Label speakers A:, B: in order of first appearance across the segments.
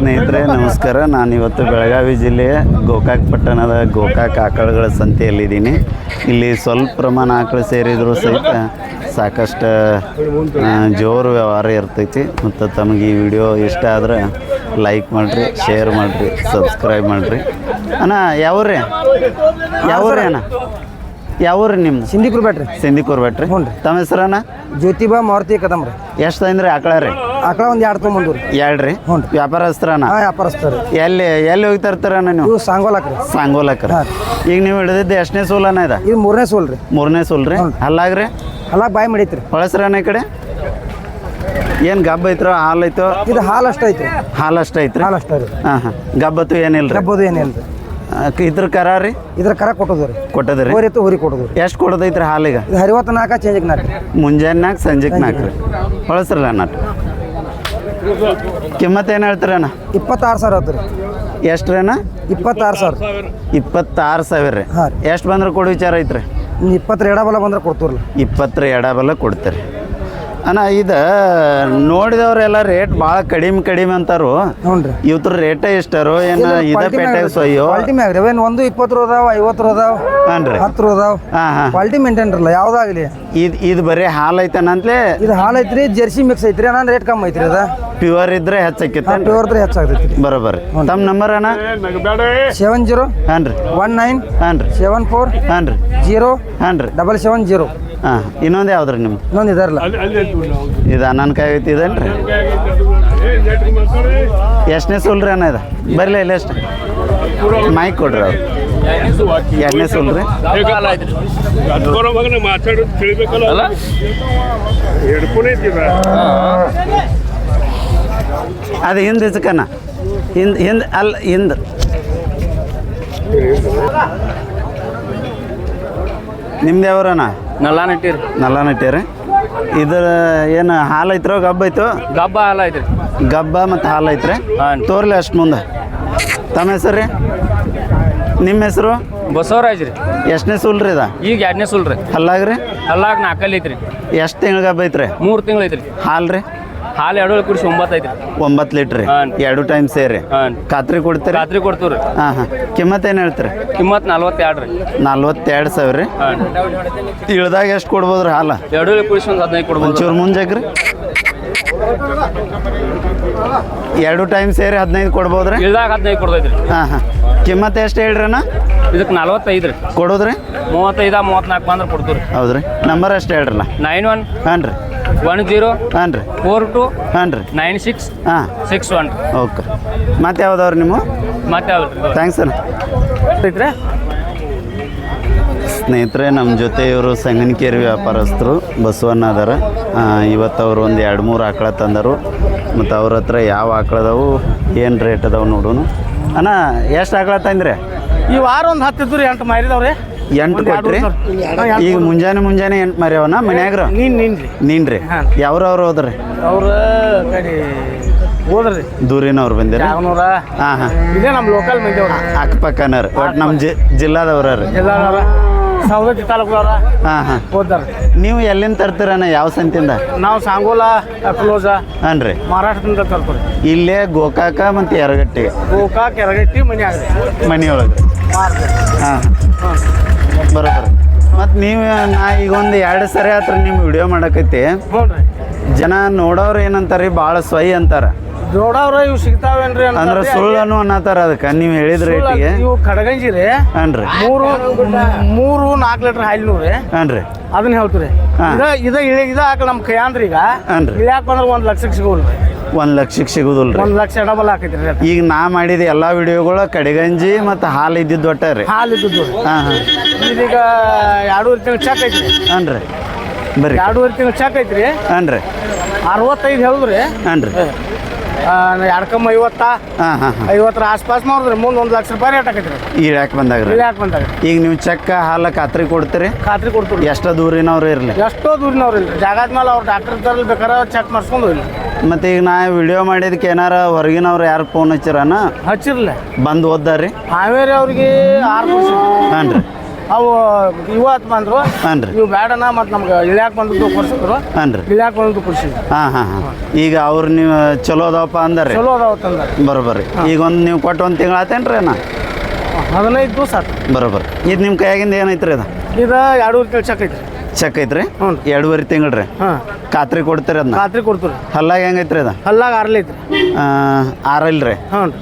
A: ಸ್ನೇಹಿತರೆ ನಮಸ್ಕಾರ. ನಾನು ಇವತ್ತು ಬೆಳಗಾವಿ ಜಿಲ್ಲೆಯ ಗೋಕಾಕ್ ಪಟ್ಟಣದ ಗೋಕಾಕ್ ಆಕಳುಗಳ ಸಂತೆಯಲ್ಲಿದ್ದೀನಿ. ಇಲ್ಲಿ ಸ್ವಲ್ಪ ಪ್ರಮಾಣ ಆಕಳು ಸೇರಿದರೂ ಸಹಿತ ಸಾಕಷ್ಟು ಜೋರು ವ್ಯವಹಾರ ಇರ್ತೈತಿ. ಮತ್ತು ತಮಗೆ ಈ ವಿಡಿಯೋ ಇಷ್ಟ ಆದ್ರೆ ಲೈಕ್ ಮಾಡಿರಿ ಶೇರ್ ಮಾಡಿರಿ ಸಬ್ಸ್ಕ್ರೈಬ್ ಮಾಡಿರಿ. ಅಣ್ಣ ಯಾವ್ರಿ? ಯಾವ್ರಿ ಅಣ್ಣ? ಯಾವ್ರಿ ನಿಮ್ಮ
B: ಸಿಂಧಿಕ್ರು ಬ್ಯಾಟ್ರಿ
A: ಸಿಂಧಿಕೂರ್ ಬೆಟ್ರಿ
B: ಹ್ಞೂ ರೀ.
A: ತಮ್ಮ ಹೆಸರಣ್ಣ?
B: ಜ್ಯೋತಿಬಾ ಮಾರುತಿ ಕದಂಬ್ರಿ.
A: ಎಷ್ಟು ತಂದ್ರಿ ಆಕಳ ರೀ?
B: ಆಕಳ ಒಂದು ಎರಡು ತೊಗೊಂಬಂದು
A: ಎರಡು ರೀ
B: ಹ್ಞೂ ರೀ.
A: ವ್ಯಾಪಾರಸ್ಥರನ?
B: ಹಾಂ ವ್ಯಾಪಾರಸ್ತಾರೆ
A: ಎಲ್ಲಿ ಎಲ್ಲಿ ಹೋಗಿ ಇರ್ತಾರಣ್ಣ ನೀವು?
B: ಇವು ಸಾಂಗೋಲಕ
A: ಸಾಂಗೋಲಕ್ಕರ
B: ಹಾಂ.
A: ಈಗ ನೀವು ಹಿಡಿದಿದ್ದು ಎಷ್ಟನೇ ಸೋಲನ ಇದೆ?
B: ಇದು ಮೂರನೇ ಸೋಲ್ ರೀ.
A: ಮೂರನೇ ಸೋಲ್ ರೀ. ಅಲ್ಲಾಗ್ರಿ
B: ಅಲ್ಲ ಬಾಯಿ ಮಾಡೈತ್ರಿ
A: ಹೊಳಸ್ರನ ಈ ಕಡೆ? ಏನು ಗಬ್ಬ ಐತ್ರೋ? ಹಾಲು ಐತೋ?
B: ಇದು ಹಾಲು ಅಷ್ಟ ಐತ್ರಿ.
A: ಹಾಲು ಅಷ್ಟು ಐತ್ರಿ?
B: ಹಾಲು ಅಷ್ಟ ರೀ.
A: ಹಾಂ ಹಾಂ. ಗಬ್ಬತ್ತು ಏನಿಲ್ಲ ರೀ
B: ಡಬ್ಬದು ಏನಿಲ್ಲ ರೀ
A: ಇದ್ರ ಕರ ರೀ?
B: ಇದ್ರ ಕರ ಕೊಟ್ಟದ ರೀ.
A: ಕೊಟ್ಟದ
B: ರೀ? ಎತ್ತು ಹೋರಿ ಕೊಡೋದು ರೀ.
A: ಎಷ್ಟು ಕೊಡೋದೈತ್ರಿ ಹಾಲಿಗೆ?
B: ಇದು ಹರಿವತ್ತು ನಾಲ್ಕ ಚೇಂಜಿಗೆ ನಾಲ್ಕು
A: ಮುಂಜಾನೆ ನಾಲ್ಕು ಸಂಜೆಗೆ ನಾಲ್ಕು ರೀ. ಹೊಳಸ್ರಲ್ಲ ನಾಟ್ ಕಿಮ್ಮತ್ತು ಏನು ಹೇಳ್ತೀರಣ್ಣ
B: ಇಪ್ಪತ್ತಾರು ಸಾವಿರ ಆಯ್ತು ರೀ.
A: ಎಷ್ಟು ರೀ ಅಣ್ಣ?
B: ಇಪ್ಪತ್ತಾರು ಸಾವಿರ.
A: ಇಪ್ಪತ್ತಾರು ಸಾವಿರ ರೀ.
B: ಹಾಂ
A: ಎಷ್ಟು ಬಂದ್ರೆ ಕೊಡು ವಿಚಾರ ಐತ್ರಿ.
B: ಇಪ್ಪತ್ತರ ಎಡಬಲ ಬಂದ್ರೆ ಕೊಡ್ತೀರಲ್ಲ
A: ಇಪ್ಪತ್ತರ ಎಡಬಲ ಕೊಡ್ತೀರಿ. ಅಣ್ಣ ಇದು ನೋಡಿದವರೆಲ್ಲ ರೇಟ್ ಭಾಳ ಕಡಿಮೆ ಕಡಿಮೆ ಅಂತಾರು.
B: ಹ್ಞೂ ರೀ
A: ಇವತ್ರ ರೇಟ ಎಷ್ಟಾರು ಏನು ಇದ ಪೇಟೆ ಸೊಯ್ಯೋ
B: ಕ್ವಾಲಿಟಿ ಮ್ಯಾಗ ರೀ ಏನು ಒಂದು ಇಪ್ಪತ್ತು ಅದಾವ ಐವತ್ತು ಅದಾವ
A: ಹಾಂ ರೀ.
B: ಹತ್ತು ಅದಾವ.
A: ಹಾಂ ಹಾಂ.
B: ಕ್ವಾಲಿಟಿ ಮೇಂಟೈನ್ ಇರಲ್ಲ ಯಾವುದಾಗಲಿ
A: ಇದು ಇದು ಬರೀ ಹಾಲು ಅಂತಲೇ.
B: ಇದು ಹಾಲು ಐತ್ರಿ ಜರ್ಸಿ ಮಿಕ್ಸ್ ಐತ್ರಿ. ಅಣ್ಣ ರೇಟ್ ಕಮ್ಮಿ ಐತ್ರಿ ಅದ.
A: ಪ್ಯೂರ್ ಇದ್ರೆ ಹೆಚ್ಚಾಕಿತ್ತು
B: ಪ್ಯೂರ್ ಇದ್ರೆ ಹೆಚ್ಚಾಗ್ತೈತಿ
A: ಬರೋಬರ್. ತಮ್ಮ ನಂಬರ್ ಅಣ್ಣ?
B: ಸೆವೆನ್ ಜೀರೋ
A: ಹಾಂ ರೀ.
B: ಒನ್ ನೈನ್
A: ಹಾಂ ರೀ.
B: ಸೆವೆನ್ ಫೋರ್
A: ಹಾಂ ರೀ.
B: ಜೀರೋ
A: ಹಾಂ ರೀ.
B: ಡಬಲ್ ಸೆವೆನ್ ಜೀರೋ
A: ಹಾಂ ಇನ್ನೊಂದು ಯಾವ್ದು ರೀ ನಿಮ್ಗೆ?
B: ಇನ್ನೊಂದು ಇದಾರಲ್ಲ.
A: ಇದು ಅನ್ನನ್ಕಾಯಿ ಐತಿ ಇದೇನು ರೀ. ಎಷ್ಟನೇ ಸುಲ್ ರೀ ಅಣ್ಣ ಇದು? ಬರಲಿ ಇಲ್ಲ ಎಷ್ಟು? ಮೈಕ್ ಕೊಡ್ರಿ ಅವ್ರು. ಎರಡನೇ ಸುಲ್ ರೀ ಅದು ಹಿಂದೆ ಇಸ್ಕನ ಹಿಂದೆ ಹಿಂದೆ ಅಲ್ಲ ಹಿಂದೆ. ನಿಮ್ದು ಯಾವ್ರಣ್ಣ?
C: ನಲ್ಲ ನಟ್ಟಿರಿ
A: ನಲ್ಲ ನಟ್ಟಿರಿ ಇದು ಏನು ಹಾಲು ಐತ್ರೋ ಗಬ್ಬ ಐತೋ?
C: ಗಬ್ಬ ಹಾಲು ಐತ್ರಿ.
A: ಗಬ್ಬ ಮತ್ತು ಹಾಲು ಐತ್ರಿ.
C: ಹಾಂ.
A: ತೋರ್ಲಿ ಅಷ್ಟು ಮುಂದೆ. ತಮ್ಮ ಹೆಸರು? ರೀ ನಿಮ್ಮ ಹೆಸರು?
C: ಬಸವರಾಜ್ ರೀ.
A: ಎಷ್ಟನೇ ಸೂಲ್ ರೀ ಇದ?
C: ಈಗ ಎರಡನೇ ಸುಲ್ ರೀ.
A: ಹಲ್ಲಾಗ್ರಿ
C: ಹಲ್ಲಾಗ ನಾಲ್ಕಲ್ಲಿ ಐತ್ರಿ.
A: ಎಷ್ಟು ತಿಂಗಳು ಗಬ್ಬ ಐತ್ರಿ?
C: ಮೂರು ತಿಂಗಳು ಐತ್ರಿ.
A: ಹಾಲು ರೀ?
C: ಹಾಲು ಎರಡು ಕುಡಿಸಿ ಒಂಬತ್ತು ಐತಿ
A: ಒಂಬತ್ತು ಲೀಟ್ರ್ ಎರಡು ಟೈಮ್ ಸೇರಿ. ಖಾತ್ರಿ ಕೊಡ್ತೀರಿ?
C: ರಾತ್ರಿ ಕೊಡ್ತೀವಿ ರೀ
A: ಹಾಂ ಹಾಂ. ಕಿಮ್ಮತ್ ಏನು ಹೇಳ್ತೀರಿ?
C: ಕಿಮ್ಮತ್ ನಲ್ವತ್ತೆರಡು ರೀ.
A: ನಲ್ವತ್ತೆರಡು ಸಾವಿರ ರೀ.
C: ಹಾಂ
A: ಇಳ್ದಾಗ ಎಷ್ಟು ಕೊಡ್ಬೋದು ರೀ ಹಾಲು?
C: ಎರಡು ಕುಡಿಸಿ ಒಂದು ಹದಿನೈದು ಕೊಡ್ಬೋದು
A: ಒಂಚೂರು ಮುಂಜಾಗ್ರಿ. ಎರಡು ಟೈಮ್ ಸೇರಿ ಹದಿನೈದು ಕೊಡ್ಬೋದ್ರಿ?
C: ಇಳ್ದಾಗ ಹದಿನೈದು ಕೊಡ್ತೈತ್ರಿ.
A: ಹಾಂ ಹಾಂ. ಕಿಮ್ಮತ್ತು ಎಷ್ಟು ಹೇಳ್ರಿ ಅಣ್ಣ?
C: ಇದಕ್ಕೆ ನಲ್ವತ್ತೈದು ರೀ.
A: ಕೊಡೋದ್ರಿ?
C: ಮೂವತ್ತೈದ ಮೂವತ್ತ್ನಾಲ್ಕು ಬಂದ್ರೆ ಕೊಡ್ತೀವಿ ರೀ.
A: ಹೌದ್ರಿ. ನಂಬರ್ ಅಷ್ಟು ಹೇಳ್ರಲ್ಲ?
C: ನೈನ್ ಒನ್
A: ಹಾಂ ರೀ.
C: ಒನ್ ಜೀರೋ
A: ಹಾಂ ರೀ.
C: ಫೋರ್ ಟು
A: ಹಾಂ ರೀ.
C: ನೈನ್ ಸಿಕ್ಸ್
A: ಹಾಂ.
C: Six one
A: okay. ಮತ್ತೆ ಯಾವ್ದವ್ರಿ ನಿಮ್ಮ?
C: ಮತ್ತೆ ಯಾವ್ದು
A: ಥ್ಯಾಂಕ್ಸ್ ಅಣ್ಣ. ಸ್ನೇಹಿತರೆ? ನಮ್ಮ ಜೊತೆ ಇವರು ಸಂಗನಕೇರಿ ವ್ಯಾಪಾರಸ್ಥರು ಬಸವಣ್ಣ ಅದಾರ ಇವತ್ತು ಅವರು ಒಂದು ಎರಡು ಮೂರು ಆಕಳ ತಂದರು. ಮತ್ತು ಅವ್ರ ಹತ್ರ ಯಾವ ಆಕಳದವು ಏನು ರೇಟ್ ಅದಾವೆ ನೋಡೋನು. ಅಣ್ಣ ಎಷ್ಟು ಆಕಳ ತಂದ್ರಿ
B: ಈ ವಾರ ಒಂದು ಹತ್ತಿದ್ದು ರೀ ಎಂಟು ಮಾರಿದವ್ರಿ.
A: ಎಂಟು ಕೊಟ್ರಿ? ಈಗ ಮುಂಜಾನೆ ಮುಂಜಾನೆ ಎಂಟು ಮರ್ಯಾವನ ಮನ್ಯಾಗ್ರ?
B: ನೀನ್ ನಿನ್ರಿ ರೀ.
A: ನೀನು ರೀ. ಯಾವ್ರವ್ರು ಹೋದ್ರಿ?
B: ಅವ್ರ ಕಡೆ ಹೋದ್ರಿ.
A: ದೂರಿನವ್ರು ಬಂದಿರಿ?
B: ಹಾ
A: ಹಾಂ ಹಾಂ.
B: ಇದೇ ನಮ್ಮ ಲೋಕಲ್ ಮಂದಿ
A: ಅಕ್ಕಪಕ್ಕನವ್ರು. ಒಟ್ಟು ನಮ್ಮ ಜಿ ಜಿಲ್ಲಾದವ್ರ. ರೀ
B: ಎಲ್ಲಾರ ಸವದತ್ತಿ ತಾಲೂಕದವ್ರ
A: ಹಾಂ ಹಾಂ. ನೀವು ಎಲ್ಲಿಂದ ತರ್ತೀರಣ್ಣ? ಯಾವ ಸಂತಿಂದ?
B: ನಾವು ಸಾಂಗೋಲಾ ಅಕ್ಲೋಜ
A: ಹಾಂ ರೀ
B: ಮಹಾರಾಷ್ಟ್ರದಿಂದ ತರ್ತೀವಿ
A: ಇಲ್ಲೇ ಗೋಕಾಕ ಮತ್ತು ಎರಗಟ್ಟಿ
B: ಗೋಕಾ ಕೆರಗಟ್ಟಿ ಮನೆ ಆಗ್ರಿ
A: ಮನೆಯೊಳಗೆ ಹಾಂ ಬರೋಬ್ಬರ ಮತ್ತು ನೀವು ನಾ ಈಗ ಒಂದು ಎರಡು ಸರಿ ಆತ್ರ ನಿಮ್ಮ ವಿಡಿಯೋ ಮಾಡಕೈತಿ ಜನ ನೋಡೋರು ಏನಂತಾರೆ ಭಾಳ ಸ್ವೈ ಅಂತಾರ.
B: ಜೋಡವ್ರ ಇವು ಸಿಗ್ತಾವೇನ್ರಿ ಅಂತ
A: ಅಂದ್ರೆ ಸುಳ್ಳನ್ನು ಅನ್ನತಾರ ಅದಕ್ಕೆ ನೀವು ಹೇಳಿದ ರೇಟಿಗೆ
B: ಇವು ಕಡಗಂಜಿ ರೀ
A: ಹಾಂ ರೀ
B: ಮೂರು ಮೂರು ನಾಲ್ಕು ಲೀಟರ್ ಹಾಲಿ ರೀ
A: ಅನ್ರಿ.
B: ಅದನ್ನ
A: ಹೇಳ್ತೀರಿ.
B: ಇದ ಇದ ಇಳಿ ಇದ ಹಾಕ ನಮ್ಮ ಕೈಯಾಂದ್ರಿ ಈಗ.
A: ಹಾನ್ರಿ.
B: ಇಳ್ಯಾಕ ಬಂದ್ರೆ ಒಂದು ಲಕ್ಷಕ್ಕೆ ಸಿಗೋಲ್ಲ ರೀ
A: ಒಂದು ಲಕ್ಷಕ್ಕೆ ಸಿಗುದಿಲ್ಲ
B: ಒಂದು ಲಕ್ಷ ಡಬಲ್ ಹಾಕೈತ್ರಿ
A: ಈಗ ನಾ ಮಾಡಿದ ಎಲ್ಲ ವಿಡಿಯೋಗಳು ಕಡೆಗಂಜಿ ಮತ್ತು ಹಾಲು ಇದ್ದಿದ್ದು ಒಟ್ಟ ರೀ.
B: ಹಾಲು ಇದ್ದದ್ದು
A: ಹಾಂ ಹಾಂ.
B: ಇದೀಗ ಎರಡೂವರೆ ತಿಂಗಳು ಚೆಕ್ ಐತ್ರಿ.
A: ಹಾಂ ರೀ ಬರ್ರಿ.
B: ಎರಡೂವರೆ ತಿಂಗಳು ಚೆಕ್ ಐತ್ರಿ.
A: ಅನ್ರಿ.
B: ಅರವತ್ತೈದು ಹೇಳಿದ್ರಿ.
A: ಹಾಂ ರೀ
B: ಎಡ್ಕಮ್ಮ ಐವತ್ತ?
A: ಹಾಂ ಹಾಂ ಹಾಂ.
B: ಐವತ್ತರ ಆಸ್ಪಾಸ್ ನೋಡಿದ್ರಿ ಮುಂದೆ ಒಂದು ಲಕ್ಷ ರೂಪಾಯಿ ರೇಟ್ ಹಾಕೈತ್ರಿ
A: ಇಳ್ಯಾಕೆ ಬಂದಾಗ ರೀ.
B: ಯಾಕೆ ಬಂದಾಗ
A: ಈಗ ನೀವು ಚೆಕ್ ಹಾಲು ಖಾತ್ರಿ ಕೊಡ್ತೀರಿ?
B: ಖಾತ್ರಿ ಕೊಡ್ತೀವಿ.
A: ಎಷ್ಟೋ ದೂರಿನವ್ರು ಇರಲಿ.
B: ಎಷ್ಟೋ ದೂರಿನವ್ರು ಇಲ್ರಿ. ಜಾಗದ ಮೇಲೆ ಅವ್ರು ಡಾಕ್ಟರ್ ತರಲಿ ಬೇಕಾರೆ ಚೆಕ್ ಮಾಡಿಸ್ಕೊಂಡು ಹೋಗಿ
A: ಮತ್ತೆ ಈಗ ನಾ ವಿಡಿಯೋ ಮಾಡಿದಕ್ಕೆ ಏನಾರ ಹೊರಗಿನವ್ರು ಯಾರು ಫೋನ್ ಹಚ್ಚಿರನ?
B: ಹಚ್ಚಿರ್ಲಿ.
A: ಬಂದು ಓದ್ದಾರಿ
B: ಹಾವೇರಿ ಅವ್ರಿಗೆ ಆರು
A: ಹಾಂ ರೀ
B: ಅವು ಇವತ್ತು ಬಂದ್ರು.
A: ನೀವು ರೀ
B: ಬೇಡನ ಮತ್ತು ನಮ್ಗೆ ಇಳ್ಯಾಕ ಬಂದದ್ದು ಕೊಡ್ಸಿದ್ರು.
A: ಹಾಂ ರೀ
B: ಇಳ್ಯಾಕ ಬಂದದ್ದು ಕೊಡ್ಸಿದ್ರು.
A: ಹಾಂ ಹಾಂ ಹಾಂ. ಈಗ ಅವ್ರು ನೀವು ಚಲೋ ಅದಾವಪ್ಪ ಅಂದ್ರೆ
B: ಚಲೋ ಅದಾವ ತಂದ.
A: ಈಗ ಒಂದು ನೀವು ಕೊಟ್ಟು ಒಂದು ತಿಂಗಳು ಆತೇನ್ರಿ ಅಣ್ಣ?
B: ಹದಿನೈದು ದಿವಸ ಆತು.
A: ಬರೋಬ್ಬರಿ ಇದು ನಿಮ್ಮ ಕೈಯಾಗಿಂದ ಏನೈತ್ರಿ ಅದು?
B: ಇದು ಎರಡೂವರೆ ತಿಂಗಳು ಚೆಕ್ ಐತ್ರಿ.
A: ಚೆಕ್ ಐತ್ರಿ?
B: ಹ್ಞೂ.
A: ಎರಡೂವರೆ ತಿಂಗಳು ರೀ?
B: ಹಾಂ.
A: ಖಾತ್ರಿ ಕೊಡ್ತೀರಿ ಅದನ್ನ
B: ಖಾತ್ರಿ ಕೊಡ್ತೀವಿ
A: ಹಲ್ಲಾಗ ಹೆಂಗೈತ್ರಿ ಅದು?
B: ಹಲ್ಲಾಗ ಆರ್ಲೈತ್ರಿ
A: ಆರಲ್ರಿ
B: ಹ್ಞೂ ರೀ.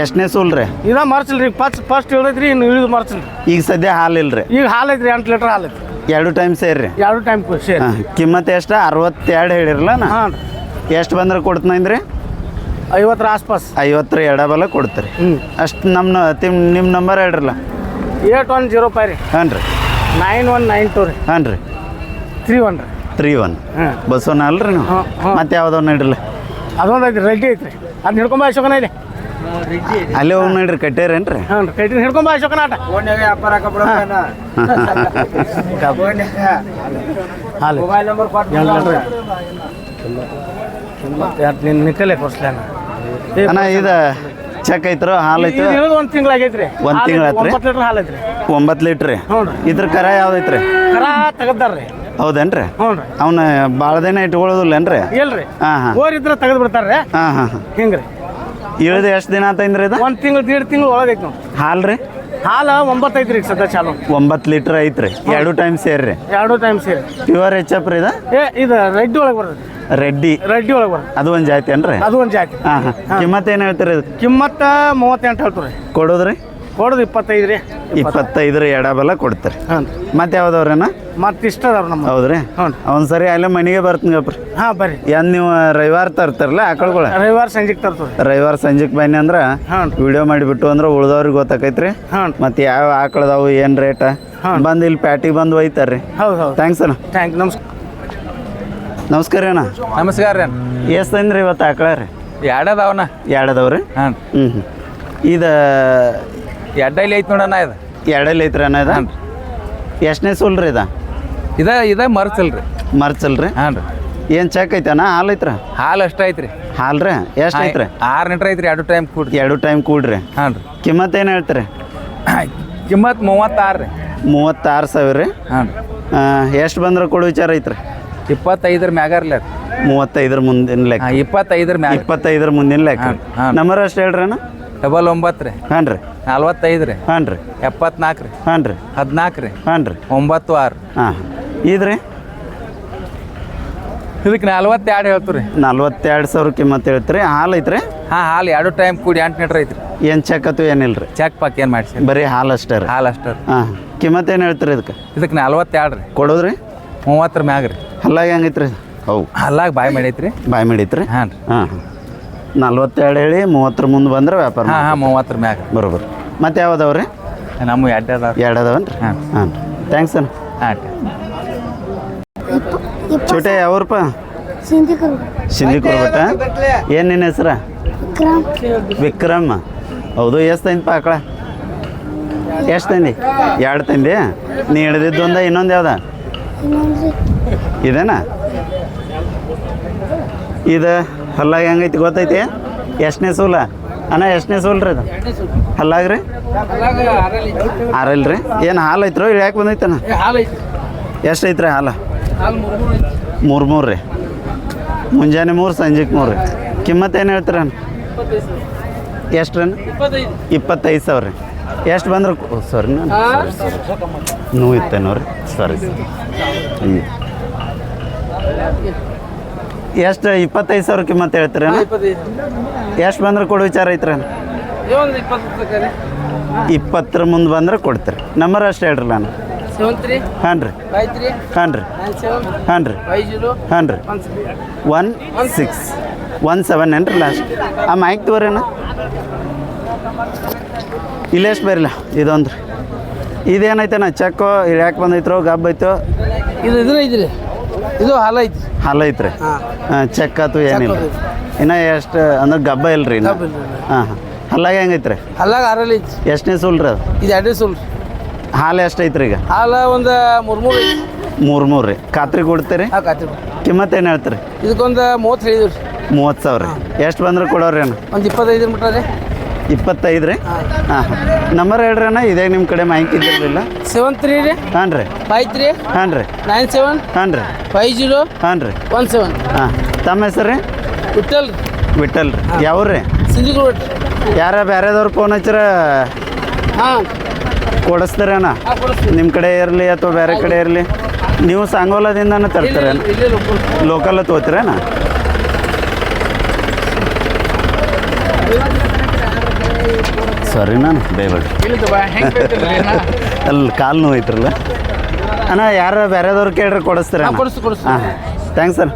A: ಎಷ್ಟನೇ ಸೂಲ್ ರೀ
B: ಮಾರ್ಚಲ್ ರೀ ಫಸ್ಟ್ ಫಸ್ಟ್ ಹೇಳಿದ್ರಿ ಇನ್ನು ಇಳಿದು ಮರ್ಸಲ್ರಿ
A: ಈಗ ಸದ್ಯ ಹಾಲಿಲ್ಲ ರೀ
B: ಈಗ ಹಾಲು ಐತ್ರಿ ಎಂಟು ಲೀಟ್ರ್ ಹಾಲು ಐತ್ರಿ.
A: ಎರಡು ಟೈಮ್ ಸೇರಿ
B: ಎರಡು ಟೈಮ್ ಸೇರಿ.
A: ಕಿಮ್ಮತ್ ಎಷ್ಟು? ಅರವತ್ತೆರಡು ಹೇಳಿರಲ್ಲ ನಾ?
B: ಹಾಂ
A: ಎಷ್ಟು ಬಂದ್ರೆ ಕೊಡ್ತೀನಂದ್ರಿ?
B: ಐವತ್ತರ ಆಸ್ಪಾಸ್.
A: ಐವತ್ತರ ಎಡಬಲ ಕೊಡ್ತೀರಿ.
B: ಹ್ಞೂ
A: ಅಷ್ಟು ನಮ್ಮ ತಿಮ್ ನಿಮ್ಮ ನಂಬರ್ ಹೇಳ್ರಲ್ಲ?
B: ಏಟ್ ಒನ್ ಜೀರೋ ಫೈವ್ ರೀ.
A: ಹಾಂ ರೀ.
B: ನೈನ್ ಒನ್ ನೈನ್ ಟು ರೀ.
A: ಹಾಂ ರೀ.
B: ತ್ರೀ ಒನ್ ರೀ.
A: Three one.
B: ಹಾಂ.
A: ಒನ್ ಅಲ್ರಿ ನೀವು?
B: ಹಾಂ, ಹಾಂ.
A: ಮತ್ತೆ ಯಾವುದೋ ಇಡ್ರಲ್ಲ?
B: ಅದೊಂದು ಐತ್ರಿ ರೆಡ್ಡಿ ಐತ್ರಿ. ಅದು ಹಿಡ್ಕೊಂಬ ಅಶೋಕನ ಇದೆ
A: ಅಲ್ಲೇ ಹೋಗಿ ನೋಡ್ರಿ ಕಟ್ಟೇರೇನ್ರಿ?
B: ಹಾಂ ರೀ ಕೈಟಿನ ಹಿಡ್ಕೊಂಬ ಅಶೋಕನ ಆಟ. ಹಾಲು ಮೊಬೈಲ್ ನಂಬರ್ ನಿನ್ನ ಕೊಡ್ಸ್ಲಾನ
A: ಅಣ್ಣ. ಇದು ಚೆಕ್ ಐತ್ರೋ ಹಾಲು ಐತ್ರ?
B: ಒಂದು ತಿಂಗಳಾಗೈತ್ರಿ
A: ಒಂದ್ ತಿಂಗಳ ಆತ್ರಿ?
B: ಒಂಬತ್ತು ಲೀಟ್ರ್ ಹಾಲು ಐತ್ರಿ.
A: ಒಂಬತ್ತು ಲೀಟ್ರಿ?
B: ಹ್ಞೂ ರೀ.
A: ಇದ್ರ ಕರ ಯಾವ್ದೈತ್ರಿ
B: ಕರ ತೆಗದ್ದಾರ್ರಿ
A: ಹೌದೇನ್ರಿ?
B: ಹ್ಞೂ ರೀ.
A: ಅವನ ಭಾಳ ದಿನ ಇಟ್ಕೊಳ್ಳೋದಿಲ್ಲೇನ್ರಿ?
B: ಇಲ್ರಿ.
A: ಹಾಂ ಹಾಂ.
B: ಓರ್ ಇದ್ರೆ ತೆಗೆದು ಬಿಡ್ತಾರ್ರಿ.
A: ಹಾಂ ಹಾಂ ಹಾಂ.
B: ಹಿಂಗ್ರಿ.
A: ಇಳ್ದು ಎಷ್ಟು ದಿನ ಆತೈನ್ರಿ ಇದು?
B: ಒಂದು ತಿಂಗಳು ದೇಡ್ ತಿಂಗಳು ಒಳಗೈತಿ ನಾವು
A: ಹಾಲು ರೀ?
B: ಹಾಲು ಒಂಬತ್ತೈತ್ರಿ ಈಗ ಸದ್ಯ ಚಾಲು.
A: ಒಂಬತ್ತು ಲೀಟ್ರ್ ಐತ್ರಿ. ಎರಡು ಟೈಮ್ ಸೇರ್ರಿ.
B: ಎರಡು ಟೈಮ್ ಸೇರಿ.
A: ಪ್ಯೂರ್ ಎಚ್ ಎಫ್ ರೀ ಇದು?
B: ಏ ಇದು ರೆಡ್ಡಿ ಒಳಗೆ ಬರ್ತದೆ
A: ರೆಡ್ಡಿ.
B: ರೆಡ್ಡಿ ಒಳಗೆ ಬರ್ತದೆ
A: ಅದು ಒಂದು ಜಾತಿ ಅನ್ರಿ
B: ಅದು ಒಂದು ಜಾತಿ.
A: ಹಾಂ ಹಾಂ. ಕಿಮ್ಮತ್ ಏನು ಹೇಳ್ತೀರಿ ಇದು?
B: ಕಿಮ್ಮತ್ತ ಮೂವತ್ತೆಂಟು ಹೇಳ್ತೀವಿ
A: ಕೊಡೋದ್ರಿ?
B: ಕೊಡೋದು ಇಪ್ಪತ್ತೈದು ರೀ.
A: ಇಪ್ಪತ್ತೈದರ ಎಡಬೆಲ್ಲ ಕೊಡ್ತಾರೆ.
B: ಹಾಂ
A: ಮತ್ತೆ ಯಾವ್ದವ್ರೇನ?
B: ಮತ್ತೆ ಇಷ್ಟ ಅದಾವ ನಮ್ಮ
A: ಹೌದ್ರಿ?
B: ಹ್ಞೂ
A: ಒಂದು ಸರಿ ಅಲ್ಲೇ ಮನೆಗೆ ಬರ್ತೀನಿ ಗಪ್ರಿ.
B: ಹಾಂ ಬರ್ರಿ.
A: ಏನ್ ನೀವು ರವಿವಾರ ತರ್ತಾರಲ್ಲ ಆಕಳುಗಳ
B: ರವಿವಾರ ಸಂಜೆಗೆ ತರ್ತಾರೆ
A: ರವಿವಾರ ಸಂಜೆಗೆ ಬನ್ನಿ ಅಂದ್ರೆ
B: ಹಾಂ
A: ವಿಡಿಯೋ ಮಾಡಿಬಿಟ್ಟು ಅಂದ್ರೆ ಉಳ್ದವ್ರಿಗೆ ಗೊತ್ತಾಕೈತ್ರಿ.
B: ಹಾಂ
A: ಮತ್ತೆ ಯಾವ ಆಕಳದಾವು ಏನು ರೇಟ? ಬಂದು ಇಲ್ಲಿ ಪ್ಯಾಟಿಗೆ ಬಂದು ಒಯ್ತಾರ್ರಿ.
B: ಹೌದು ಹೌದು.
A: ಥ್ಯಾಂಕ್ಸ್ ಅಣ್ಣ.
B: ಥ್ಯಾಂಕ್ ನಮಸ್ಕಾರ
A: ನಮಸ್ಕಾರ ಅಣ್ಣ.
C: ನಮಸ್ಕಾರ ರೀ
A: ಎಷ್ಟು ತಂದ್ರಿ ಇವತ್ತು ಆಕಳ ರೀ?
C: ಎರಡದವನ.
A: ಎರಡದವ್ರಿ?
C: ಹಾಂ
A: ಹ್ಞೂ ಹ್ಞೂ ಇದು
C: ಎಡ್ಡೈಲಿ ಐತಿ ನೋಡಣ್ಣ ಇದು.
A: ಎರಡಲ್ಲಿ ಐತ್ರಿ ಅಣ್ಣ ಇದು? ಎಷ್ಟನೇ ಸೂಲ್ ರೀ ಇದು?
C: ಇದ ಇದ ಮರ್ಚಲ್
A: ರೀ
C: ಹಾಂ ರೀ.
A: ಏನು ಚೆಕ್ ಐತಣ್ಣ ಹಾಲು ಐತ್ರ?
C: ಹಾಲು ಅಷ್ಟು ಐತ್ರಿ.
A: ಹಾಲು ರೀ? ಎಷ್ಟು ಐತ್ರಿ?
C: ಆರು ಲೀಟ್ರ್ ಐತ್ರಿ ಎರಡು ಟೈಮ್ ಕೂಡ್ರಿ.
A: ಎರಡು ಟೈಮ್ ಕೂಡ್ರಿ.
C: ಹಾಂ ರೀ.
A: ಕಿಮ್ಮತ್ ಏನು ಹೇಳ್ತೀರಿ?
C: ಕಿಮ್ಮತ್ ಮೂವತ್ತಾರು ರೀ.
A: ಮೂವತ್ತಾರು ಸಾವಿರ ರೀ?
C: ಹಾಂ ರೀ.
A: ಎಷ್ಟು ಬಂದ್ರೆ ಕೊಡು ವಿಚಾರ ಐತ್ರಿ?
C: ಇಪ್ಪತ್ತೈದರ ಮ್ಯಾಗಾರ್ಲ ರೀ
A: ಮೂವತ್ತೈದರ ಮುಂದಿನ ಲೆಕ್ಕ.
C: ಇಪ್ಪತ್ತೈದರ ಮ್ಯಾಗ.
A: ಇಪ್ಪತ್ತೈದರ ಮುಂದಿನ ಲೆಕ್ಕ. ನಂಬರ್ ಅಷ್ಟು ಹೇಳ್ರಿ ಅಣ್ಣ?
C: ಡಬಲ್ ಒಂಬತ್ತು ರೀ.
A: ಹಾಂ ರೀ.
C: ನಲ್ವತ್ತೈದು ರೀ.
A: ಹಾಂ ರೀ.
C: ಎಪ್ಪತ್ನಾಲ್ಕು ರೀ.
A: ಹಾಂ ರೀ.
C: ಹದಿನಾಲ್ಕು ರೀ.
A: ಹಾಂ ರೀ.
C: ಒಂಬತ್ತು ಆರು
A: ಹಾಂ. ರೀ
C: ಇದಕ್ಕೆ ನಲ್ವತ್ತೆರಡು ಹೇಳ್ತೀವಿ ರೀ.
A: ನಲ್ವತ್ತೆರಡು ಸಾವಿರ ಕಿಮ್ಮತ್ತು ಹೇಳ್ತೀರಿ? ಹಾಲು ಐತ್ರಿ?
C: ಹಾಂ ಹಾಲು ಎರಡು ಟೈಮ್ ಕೂಡಿ ಎಂಟು ಲೀಟ್ರ್ ಐತ್ರಿ.
A: ಏನು ಚೆಕ್ ಅಥವಾ ಏನಿಲ್ಲ ರೀ
C: ಚೆಕ್ ಪಾಕ್ ಏನು ಮಾಡಿಸಿ?
A: ಬರೀ ಹಾಲು ಅಷ್ಟೇ ರೀ.
C: ಹಾಲು ಅಷ್ಟೇ ರೀ.
A: ಹಾಂ. ಕಿಮ್ಮತ್ತು ಏನು ಹೇಳ್ತೀರಿ ಇದಕ್ಕೆ?
C: ಇದಕ್ಕೆ ನಲ್ವತ್ತೆರಡು ರೀ.
A: ಕೊಡೋದ್ರಿ?
C: ಮೂವತ್ತರ ಮ್ಯಾಗ ರೀ.
A: ಹಲ್ಲಾಗ ಹೆಂಗೈತ್ರಿ ಹೌ.
C: ಹಲ್ಲಾಗ ಬಾಯಿ ಮಾಡೈತ್ರಿ
A: ಬಾಯ್ ಮಾಡೈತ್ರಿ
C: ಹಾಂ ರೀ.
A: ಹಾಂ ಹಾಂ. ನಲ್ವತ್ತೆರಡು ಹೇಳಿ ಮೂವತ್ತರ ಮುಂದೆ ಬಂದ್ರೆ ವ್ಯಾಪಾರ
C: ಹಾಂ ಹಾಂ ಮೂವತ್ತರ ಮ್ಯಾಗ.
A: ಬರೋಬರ್. ಮತ್ತೆ ಯಾವ್ದವ್ರಿ? ರೀ
C: ನಮ್ಮ ಎರಡು ಅದಾವ
A: ಎರಡು ಅದಾವನ್ ರೀ
C: ಹಾಂ.
A: ಹಾಂ ಥ್ಯಾಂಕ್ಸ್ ಅಣ್ಣ.
C: ಹಾಂ
A: ಚೋಟೆ ಯಾವ್ರಪ್ಪ?
D: ಸಿಂಧಿಕೂರು
A: ಸಿಂಧಿ ಕೊಡ್ಬಿಟ್ಟ ಏನು ನಿನ್ನ ಹೆಸ್ರ?
D: ಕ್ರಾಮ್
A: ವಿಕ್ರಮ್. ಹೌದು ಎಷ್ಟು ತಂದಿಪ್ಪ ಆಕಳ? ಎಷ್ಟು ತಂದಿ? ಎರಡು ತಂದಿ? ನೀ ಹಿಡ್ದಿದ್ದು ಒಂದ ಇನ್ನೊಂದು ಯಾವ್ದ? ಇದೇನಾ? ಇದು? ಹಲ್ಲಾಗ ಹೆಂಗೈತಿ ಗೊತ್ತೈತಿ? ಎಷ್ಟನೇ ಸೂಲ? ಅಣ್ಣ ಎಷ್ಟನೇ ಸೂಲ್ ರೀ ಅದು? ಹಲ್ಲಾಗ ರೀ ಆರಲ್ ರೀ ಏನು ಹಾಲು ಐತ್ರೋ? ಯಾಕೆ ಬಂದೈತಣ್ಣ ಎಷ್ಟು ಐತ್ರಿ ಹಾಲು? ಮೂರು ಮೂರು ರೀ ಮುಂಜಾನೆ ಮೂರು ಸಂಜೆಗೆ ಮೂರು ರೀ ಕಿಮ್ಮತ್ತು ಏನು ಹೇಳ್ತೀರಣ್ಣ ಎಷ್ಟು ರೀ ಇಪ್ಪತ್ತೈದು. ಸಾವಿರ. ರೀ ಎಷ್ಟು ಬಂದ್ರೆ? ಸರಿ ನೋವು ಇತ್ತೇನೋ ರೀ? ಸರಿ ಹ್ಞೂ ಎಷ್ಟು ಇಪ್ಪತ್ತೈದು ಸಾವಿರ ಕಿಮ್ಮತ್ತು ಹೇಳ್ತೀರ ಎಷ್ಟು ಬಂದ್ರೆ ಕೊಡೋ ವಿಚಾರ ಐತ್ರಿ ಇಪ್ಪತ್ತರ ಮುಂದೆ ಬಂದ್ರೆ ಕೊಡ್ತೀರಿ. ನಂಬರ್ ಅಷ್ಟು ಹೇಳ್ರಿ ನಾನು. ಹಾಂ ರೀ. ಹಾಂ ರೀ. ಹಾಂ ರೀ. ಹಾಂ ರೀ.
B: ಒನ್
A: ಸಿಕ್ಸ್ ಒನ್ ಸೆವೆನ್ ಏನ್ರಿ ಲಾಸ್ಟ್ ಆ ಮೈಕ್ ತಗೋರೇನ? ಇಲ್ಲೆಷ್ಟು ಬರಲ್ಲ ಇದೊಂದು ರೀ. ನಾ? ಚೆಕ್ಕು ಯಾಕೆ ಬಂದೈತ್ರೋ? ಗಬ್ಬೈತೋ?
B: ಇದು ಐತ್ರಿ. ಇದು ಹಾಲು ಐತಿ.
A: ಹಾಲು ಐತ್ರಿ. ಹಾಂ. ಚೆಕ್ ಆತು ಏನಿಲ್ಲ. ಇನ್ನ ಎಷ್ಟು ಅಂದ್ರೆ ಗಬ್ಬ ಇಲ್ರಿ
B: ಹಾ.
A: ಹಾಂ. ಹಾಂ ಹಲ್ಲಾಗ ಹೆಂಗೈತ್ರಿ
B: ಹಲ್ಲಾಗ ಆರಲ್ಲಿ ಐತಿ.
A: ಎಷ್ಟನೇ ಸುಲ್ರಿ ಅದು?
B: ಇದು ಎರಡನೇ ಸುಲ್ರಿ
A: ಹಾಲು ಎಷ್ಟು ಐತ್ರಿ ಈಗ?
B: ಹಾಲು ಒಂದು ಮೂರು ಮೂರು
A: ಮೂರು ಮೂರು ರೀ. ಖಾತ್ರಿ ಕೊಡ್ತೀರಿ?
B: ಹಾಂ ಖಾತ್ರಿ
A: ಕಿಮ್ಮತ್ತು ಏನು ಹೇಳ್ತೀರಿ?
B: ಇದಕ್ಕೊಂದು ಮೂವತ್ತು ಹೇಳಿದ್ವಿ ರೀ
A: ಮೂವತ್ತು ಸಾವಿರ ಎಷ್ಟು ಬಂದ್ರೆ ಕೊಡೋರಿ ಏನು?
B: ಒಂದು ಇಪ್ಪತ್ತೈದು ಮೀಟ್ರ ರೀ.
A: ಇಪ್ಪತ್ತೈದು ರೀ ಹಾಂ. ನಂಬರ್ ಹೇಳ್ರಿ ಅಣ್ಣ ಇದೇ ನಿಮ್ಮ ಕಡೆ ಮಾಹಿತಿ ಇದ್ದಿರಲಿಲ್ಲ.
E: ಸೆವೆನ್ ತ್ರೀ ರೀ?
A: ಹಾಂ ರೀ
E: ಫೈವ್ ತ್ರೀ
A: ಹಾಂ ರೀ
E: ನೈನ್ ಸೆವೆನ್
A: ಹಾಂ ರೀ
E: ಫೈವ್ ಜೀರೋ
A: ಹಾಂ. ರೀ
E: ಒನ್ ಸೆವೆನ್
A: ಹಾಂ ತಮ್ಮ ಹೆಸರು ರೀ.
E: ವಿಠಲ್
A: ವಿಠಲ್ ರೀ ಯಾವ ರೀ.
E: ಸಿಂಧಿಗುರು
A: ಯಾರ ಬೇರೆದವ್ರು ಫೋನ್ ಹಚ್ಚಿರ?
E: ಹಾಂ. ಕೊಡಿಸ್ತಾರೆ ಅಣ್ಣ.
A: ನಿಮ್ಮ ಕಡೆ ಇರಲಿ ಅಥವಾ ಬೇರೆ ಕಡೆ ಇರಲಿ. ನೀವು ಸಾಂಗೋಲದಿಂದನೇ
E: ತರ್ತಾರೆ ಲೋಕಲ್
A: ತೊಗೋತೀರೇನ ಸರಿ ನಾನು ದಯಬೇಡ್ರಿ ಅಲ್ಲಿ ಕಾಲು ನೋವು ಐತ್ರಲ್ಲ? ಅಣ್ಣ ಯಾರು ಬೇರೆದವ್ರು ಕೇಳ್ರಿ ಕೊಡಿಸ್ತೀರ
E: ಕೊಡಿಸ್ ಕೊಡಿಸ್.
A: ಹಾಂ ಥ್ಯಾಂಕ್ಸ್ ಸರ್.